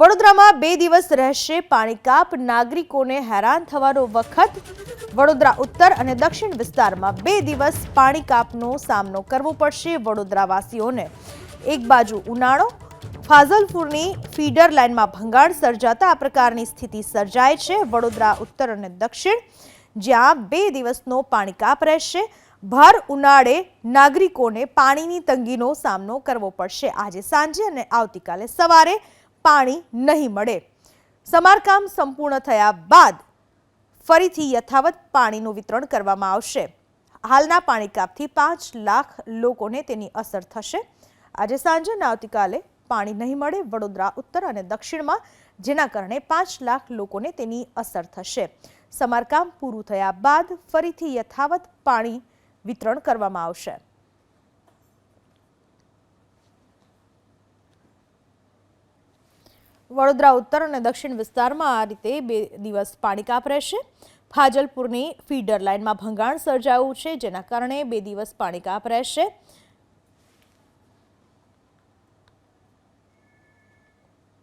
વડોદરામાં બે દિવસ રહેશે પાણી કાપ. નાગરિકોને હેરાન થવાનો વખત વડોદરા ઉત્તર અને દક્ષિણ વિસ્તારમાં બે દિવસ પાણી કાપનો સામનો કરવો પડશે વડોદરાવાસીઓને. એક બાજુ ઉનાળો, ફાઝલપુરની ફીડર લાઇનમાં ભંગાણ સર્જાતા આ પ્રકારની સ્થિતિ સર્જાય છે. વડોદરા ઉત્તર અને દક્ષિણ, જ્યાં બે દિવસનો પાણી કાપ રહેશે. ભર ઉનાળે નાગરિકોને પાણીની તંગીનો સામનો કરવો પડશે. આજે સાંજે અને આવતીકાલે સવારે પાણી નહીં મળે. સમારકામ સંપૂર્ણ થયા બાદ ફરીથી યથાવત પાણીનું વિતરણ કરવામાં આવશે. હાલના પાણી કાપથી પાંચ લાખ લોકોને તેની અસર થશે. આજે સાંજે અને આવતીકાલે પાણી નહીં મળે વડોદરા ઉત્તર અને દક્ષિણમાં, જેના કારણે પાંચ લાખ લોકોને તેની અસર થશે. સમારકામ પૂરું થયા બાદ ફરીથી યથાવત પાણી વિતરણ કરવામાં આવશે. વડોદરા ઉત્તર અને દક્ષિણ વિસ્તારમાં આ રીતે બે દિવસ પાણી કાપ રહેશે. ફાજલપુરની ફીડર લાઇનમાં ભંગાણ સર્જાયું છે, જેના કારણે બે દિવસ પાણી કાપ રહેશે.